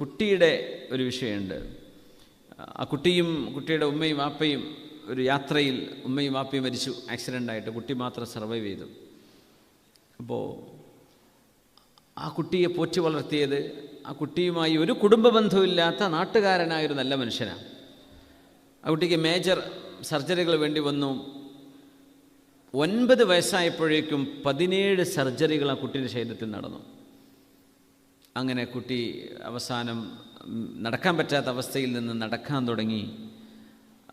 കുട്ടിയുടെ ഒരു വിഷയമുണ്ട്. ആ കുട്ടിയും കുട്ടിയുടെ ഉമ്മയും ആപ്പയും ഒരു യാത്രയിൽ ഉമ്മയും ആപ്പയും മരിച്ചു ആക്സിഡന്റ് ആയിട്ട്. കുട്ടി മാത്രം സർവൈവ് ചെയ്തു. അപ്പോൾ ആ കുട്ടിയെ പോറ്റി വളർത്തിയത് ആ കുട്ടിയുമായി ഒരു കുടുംബ ബന്ധവുമില്ലാത്ത നാട്ടുകാരനായ ഒരു നല്ല മനുഷ്യനാണ്. ആ കുട്ടിക്ക് മേജർ സർജറികൾ വേണ്ടി വന്നു. ഒൻപത് വയസ്സായപ്പോഴേക്കും പതിനേഴ് സർജറികൾ ആ കുട്ടിയുടെ ശരീരത്തിൽ നടന്നു. അങ്ങനെ കുട്ടി അവസാനം നടക്കാൻ പറ്റാത്ത അവസ്ഥയിൽ നിന്ന് നടക്കാൻ തുടങ്ങി.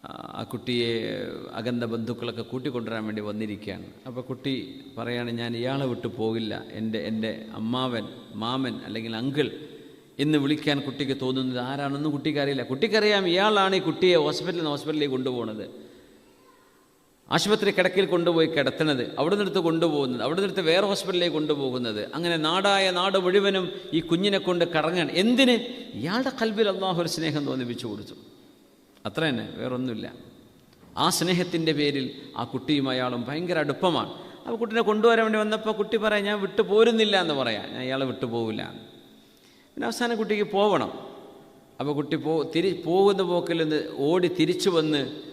ആ, കുട്ടിയെ അകന്ന ബന്ധുക്കളൊക്കെ കൂട്ടിക്കൊണ്ടുവരാൻ വേണ്ടി വന്നിരിക്കുകയാണ്. അപ്പോൾ കുട്ടി പറയാണ് ഞാൻ ഇയാളെ വിട്ടു പോകില്ല. എന്റെ എന്റെ അമ്മാവൻ മാമൻ അല്ലെങ്കിൽ അങ്കിൾ എന്ന് വിളിക്കാൻ കുട്ടിക്ക് തോന്നുന്നത് ആരാണെന്നും കുട്ടിക്കറിയില്ല. കുട്ടിക്കറിയാം ഇയാളാണ് ഈ കുട്ടിയെ ഹോസ്പിറ്റലിൽ നിന്ന് ഹോസ്പിറ്റലിലേക്ക് കൊണ്ടുപോകുന്നത്. ആശുപത്രി കിടക്കയിൽ കൊണ്ടുപോയി കിടത്തുന്നത് അവിടെ നിന്നെടുത്ത് കൊണ്ടുപോകുന്നത് അവിടെ നിന്നെടുത്ത് വേറെ ഹോസ്പിറ്റലിലേക്ക് കൊണ്ടുപോകുന്നത്. അങ്ങനെ നാടായ നാട് മുഴുവനും ഈ കുഞ്ഞിനെ കൊണ്ട് കറങ്ങാൻ. എന്തിന്? ഇയാളുടെ കൽബിൽ അള്ളാഹു ഒരു സ്നേഹം തോന്നിപ്പിച്ചു കൊടുത്തു. അത്ര തന്നെ വേറൊന്നുമില്ല. ആ സ്നേഹത്തിന്റെ പേരിൽ ആ കുട്ടിയും അയാളും ഭയങ്കര അടുപ്പമാണ്. അപ്പോൾ കുട്ടീനെ കൊണ്ടുവരാൻ വേണ്ടി വന്നപ്പോൾ കുട്ടി പറയാം ഞാൻ വിട്ടു പോരുന്നില്ല എന്ന് പറയാം. ഞാൻ ഇയാളെ വിട്ടു പോവില്ല പിന്നെ അവസാനം കുട്ടിക്ക് പോകണം അപ്പോൾ കുട്ടി പോ തിരി പോകുന്ന പോക്കിൽ നിന്ന് ഓടി തിരിച്ചു വന്ന്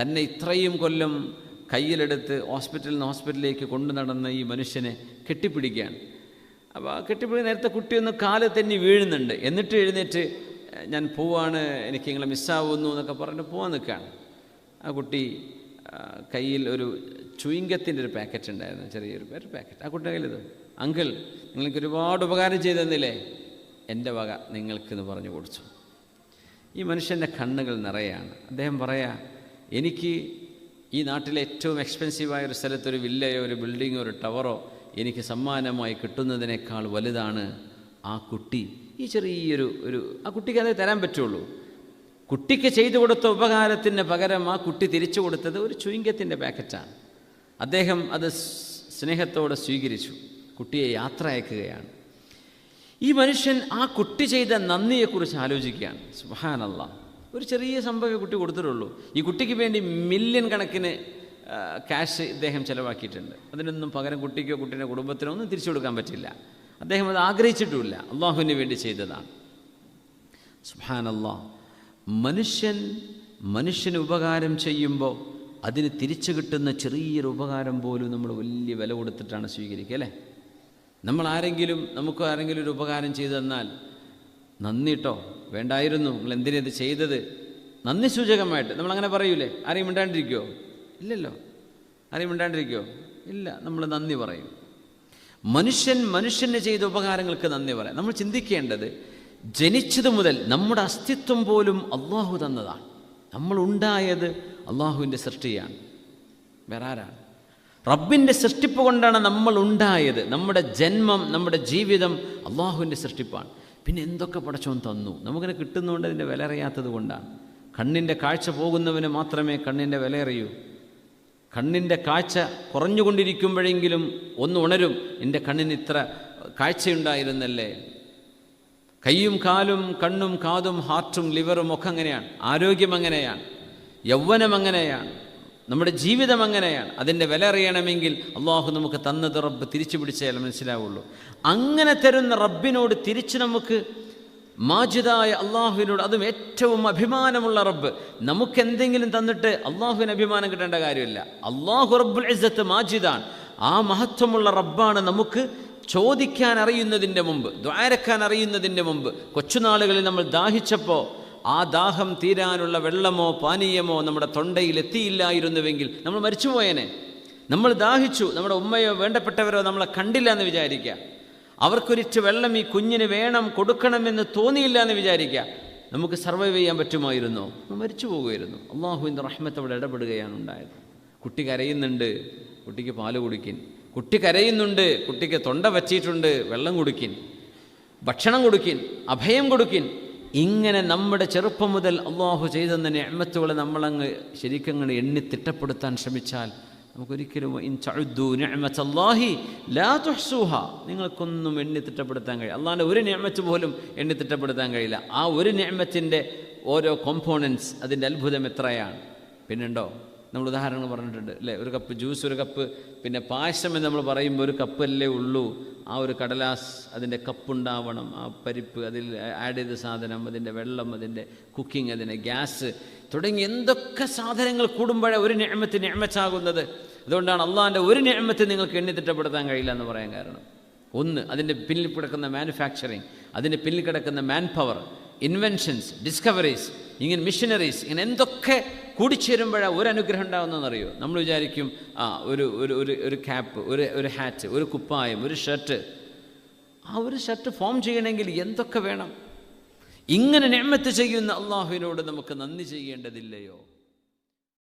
തന്നെ ഇത്രയും കൊല്ലം കയ്യിലെടുത്ത് ഹോസ്പിറ്റലിൽ നിന്ന് ഹോസ്പിറ്റലിലേക്ക് കൊണ്ടു നടന്ന ഈ മനുഷ്യനെ കെട്ടിപ്പിടിക്കുകയാണ്. അപ്പോൾ ആ കെട്ടിപ്പിടി നേരത്തെ കുട്ടിയൊന്ന് കാൽ തന്നെ വീഴുന്നുണ്ട്. എന്നിട്ട് എഴുന്നേറ്റ് ഞാൻ പോവാണ് എനിക്ക് നിങ്ങളെ മിസ്സാവുന്നു എന്നൊക്കെ പറഞ്ഞിട്ട് പോകാൻ നിൽക്കുകയാണ്. ആ കുട്ടി കയ്യിൽ ഒരു ചുയിങ്കത്തിന്റെ ഒരു പാക്കറ്റ് ഉണ്ടായിരുന്നു ചെറിയൊരു ഒരു പാക്കറ്റ്. ആ കുട്ടിയുടെ കയ്യിലിത്. അങ്കിൾ നിങ്ങൾക്ക് ഒരുപാട് ഉപകാരം ചെയ്തു തന്നില്ലേ? എന്റെ വക നിങ്ങൾക്കെന്ന് പറഞ്ഞു കൊടുത്തു. ഈ മനുഷ്യന്റെ കണ്ണുകൾ നിറയാണ്. അദ്ദേഹം പറയാ എനിക്ക് ഈ നാട്ടിലെ ഏറ്റവും എക്സ്പെൻസീവായ ഒരു സ്ഥലത്ത് ഒരു വില്ലയോ ഒരു ബിൽഡിങ്ങോ ഒരു ടവറോ എനിക്ക് സമ്മാനമായി കിട്ടുന്നതിനേക്കാൾ വലുതാണ് ആ കുട്ടി. ഈ ചെറിയൊരു ഒരു ആ കുട്ടിക്ക് അതേ തരാൻ പറ്റുള്ളൂ. കുട്ടിക്ക് ചെയ്തു കൊടുത്ത ഉപകാരത്തിന് പകരം ആ കുട്ടി തിരിച്ചു കൊടുത്തത് ഒരു ചുയിങ്കത്തിന്റെ പാക്കറ്റാണ് അദ്ദേഹം അത് സ്നേഹത്തോടെ സ്വീകരിച്ചു. കുട്ടിയെ യാത്ര അയക്കുകയാണ് ഈ മനുഷ്യൻ ആ കുട്ടി ചെയ്ത നന്ദിയെക്കുറിച്ച് ആലോചിക്കുകയാണ്. സുഹാനല്ല ഒരു ചെറിയ സംഭവം കുട്ടി കൊടുത്തിട്ടുള്ളൂ. ഈ കുട്ടിക്ക് വേണ്ടി മില്യൺ കണക്കിന് ക്യാഷ് ഇദ്ദേഹം ചിലവാക്കിയിട്ടുണ്ട്. അതിനൊന്നും പകരം കുട്ടിക്കോ കുട്ടീന്റെ കുടുംബത്തിനോ ഒന്നും തിരിച്ചു കൊടുക്കാൻ പറ്റില്ല. അദ്ദേഹം അത് ആഗ്രഹിച്ചിട്ടുമില്ല. അള്ളാഹുവിന് വേണ്ടി ചെയ്തതാണ്. സുഹാനല്ലാ മനുഷ്യൻ മനുഷ്യന് ഉപകാരം ചെയ്യുമ്പോൾ അതിന് തിരിച്ചു കിട്ടുന്ന ചെറിയൊരു ഉപകാരം പോലും നമ്മൾ വലിയ വില കൊടുത്തിട്ടാണ് സ്വീകരിക്കുക അല്ലേ? നമ്മൾ ആരെങ്കിലും നമുക്ക് ആരെങ്കിലും ഒരു ഉപകാരം ചെയ്തു തന്നാൽ നന്ദി കേട്ടോ വേണ്ടായിരുന്നു. നിങ്ങൾ എന്തിനാ ഇത് ചെയ്തത്? നന്ദി സൂചകമായിട്ട്. നമ്മൾ അങ്ങനെ പറയൂലേ? ആരെയും മിണ്ടാണ്ടിരിക്കുമോ ഇല്ലല്ലോ. ആരെയും മിണ്ടാണ്ടിരിക്കുമോ ഇല്ല. നമ്മൾ നന്ദി പറയും. മനുഷ്യൻ മനുഷ്യന് ചെയ്ത ഉപകാരങ്ങൾക്ക് നന്ദി പറയാം. നമ്മൾ ചിന്തിക്കേണ്ടത് ജനിച്ചത് മുതൽ നമ്മുടെ അസ്തിത്വം പോലും അള്ളാഹു തന്നതാണ്. നമ്മൾ ഉണ്ടായത് അള്ളാഹുവിന്റെ സൃഷ്ടിയാണ്. വേറെ ആരാണ് റബ്ബിന്റെ സൃഷ്ടിപ്പ് കൊണ്ടാണ് നമ്മൾ ഉണ്ടായത്. നമ്മുടെ ജന്മം നമ്മുടെ ജീവിതം അള്ളാഹുവിന്റെ സൃഷ്ടിപ്പാണ്. പിന്നെ എന്തൊക്കെ പടച്ചോൻ തന്നു? നമുക്കിനെ കിട്ടുന്നതുകൊണ്ട് അതിന്റെ വില അറിയാത്തത് കൊണ്ടാണ്. കണ്ണിന്റെ കാഴ്ച പോകുന്നവന് മാത്രമേ കണ്ണിന്റെ വില അറിയൂ. കണ്ണിന്റെ കാഴ്ച കുറഞ്ഞുകൊണ്ടിരിക്കുമ്പോഴെങ്കിലും ഒന്ന് ഉണരും. എന്റെ കണ്ണിന് ഇത്ര കാഴ്ചയുണ്ടായിരുന്നല്ലേ? കൈയും കാലും കണ്ണും കാതും ഹാർട്ടും ലിവറും ഒക്കെ അങ്ങനെയാണ്. ആരോഗ്യം അങ്ങനെയാണ്. യൗവനം അങ്ങനെയാണ്. നമ്മുടെ ജീവിതം അങ്ങനെയാണ്. അതിന്റെ വില അറിയണമെങ്കിൽ അള്ളാഹു നമുക്ക് തന്നത് റബ്ബ് തിരിച്ചു പിടിച്ചാൽ മനസ്സിലാവുള്ളൂ. അങ്ങനെ തരുന്ന റബ്ബിനോട് തിരിച്ച് നമുക്ക് മാജിദായ അള്ളാഹുവിനോട് അതും ഏറ്റവും അഭിമാനമുള്ള റബ്ബ്. നമുക്ക് എന്തെങ്കിലും തന്നിട്ട് അള്ളാഹുവിന് അഭിമാനം കിട്ടേണ്ട കാര്യമില്ല. അള്ളാഹു റബ്ബുൽ ഇസ്സത്ത് മാജിദാണ് ആ മഹത്വമുള്ള റബ്ബാണ് നമുക്ക് ചോദിക്കാൻ അറിയുന്നതിന്റെ മുമ്പ് ദ്വാരക്കാൻ അറിയുന്നതിന്റെ മുമ്പ്. കൊച്ചുനാളുകളിൽ നമ്മൾ ദാഹിച്ചപ്പോൾ ആ ദാഹം തീരാനുള്ള വെള്ളമോ പാനീയമോ നമ്മുടെ തൊണ്ടയിൽ എത്തിയില്ലായിരുന്നുവെങ്കിൽ നമ്മൾ മരിച്ചുപോയേനെ. നമ്മൾ ദാഹിച്ചു. നമ്മുടെ ഉമ്മയോ വേണ്ടപ്പെട്ടവരോ നമ്മളെ കണ്ടില്ല എന്ന് വിചാരിക്കുക. അവർക്കൊരിച്ച് വെള്ളം ഈ കുഞ്ഞിന് വേണം കൊടുക്കണമെന്ന് തോന്നിയില്ല എന്ന് വിചാരിക്കുക. നമുക്ക് സർവൈവ് ചെയ്യാൻ പറ്റുമായിരുന്നു. മരിച്ചു പോകുമായിരുന്നു അള്ളാഹുവിന്റെ റഹ്മത്ത് അവിടെ ഇടപെടുകയാണ് ഉണ്ടായത്. കുട്ടി കരയുന്നുണ്ട്. കുട്ടിക്ക് പാൽ കുടിക്കിൻ. കുട്ടി കരയുന്നുണ്ട്. കുട്ടിക്ക് തൊണ്ട വച്ചിട്ടുണ്ട് വെള്ളം കുടിക്കിൻ. ഭക്ഷണം കൊടുക്കിൻ. അഭയം കൊടുക്കിൻ. ഇങ്ങനെ നമ്മുടെ ചെറുപ്പം മുതൽ അള്ളാഹു ചെയ്തെന്ന നിഅമത്തുകളെ നമ്മളങ്ങ് ശരിക്കും എണ്ണി തിട്ടപ്പെടുത്താൻ ശ്രമിച്ചാൽ നമുക്കൊരിക്കലും നിങ്ങൾക്കൊന്നും എണ്ണി തിട്ടപ്പെടുത്താൻ കഴിയില്ല. അള്ളാഹിന്റെ ഒരു നിഅമത്ത് പോലും എണ്ണി തിട്ടപ്പെടുത്താൻ കഴിയില്ല. ആ ഒരു നിയമത്തിന്റെ ഓരോ കോമ്പോണൻസ് അതിന്റെ അത്ഭുതം എത്രയാണ്? പിന്നുണ്ടോ? നമ്മൾ ഉദാഹരണങ്ങൾ പറഞ്ഞിട്ടുണ്ട് അല്ലേ? ഒരു കപ്പ് ജ്യൂസ് ഒരു കപ്പ് പിന്നെ പായസം എന്ന് നമ്മൾ പറയുമ്പോൾ ഒരു കപ്പല്ലേ ഉള്ളൂ. ആ ഒരു കടലാസ് അതിന്റെ കപ്പുണ്ടാവണം ആ പരിപ്പ് അതിൽ ആഡ് ചെയ്ത സാധനം അതിന്റെ വെള്ളം അതിന്റെ കുക്കിംഗ് അതിന്റെ ഗ്യാസ് തുടങ്ങി എന്തൊക്കെ സാധനങ്ങൾ കൂടുമ്പോഴേ ഒരു ഞമ്മത്ത് ഞമ്മച്ചാകുന്നത് അതുകൊണ്ടാണ് അള്ളാഹിന്റെ ഒരു ഞമ്മത്ത് നിങ്ങൾക്ക് എണ്ണി തിട്ടപ്പെടുത്താൻ കഴിയില്ല എന്ന് പറയാൻ കാരണം. ഒന്ന് അതിന്റെ പിന്നിൽ കിടക്കുന്ന മാനുഫാക്ചറിങ് അതിന്റെ പിന്നിൽ കിടക്കുന്ന മാൻ പവർ ഇൻവെൻഷൻസ് ഡിസ്കവറീസ് ഇങ്ങനെ മിഷനറീസ് ഇങ്ങനെ എന്തൊക്കെ കൂടിച്ചേരുമ്പോഴാണ് ഒരു അനുഗ്രഹം ഉണ്ടാകുന്നതെന്നറിയോ നമ്മൾ വിചാരിക്കും ആ ഒരു ഒരു ഒരു ഒരു ക്യാപ്പ് ഒരു ഒരു ഹാറ്റ് ഒരു കുപ്പായം ഒരു ഷർട്ട് ആ ഒരു ഷർട്ട് ഫോം ചെയ്യണമെങ്കിൽ എന്തൊക്കെ വേണം? ഇങ്ങനെ ഞമ്മത്ത് ചെയ്യുന്ന അള്ളാഹുവിനോട് നമുക്ക് നന്ദി ചെയ്യേണ്ടതില്ലയോ?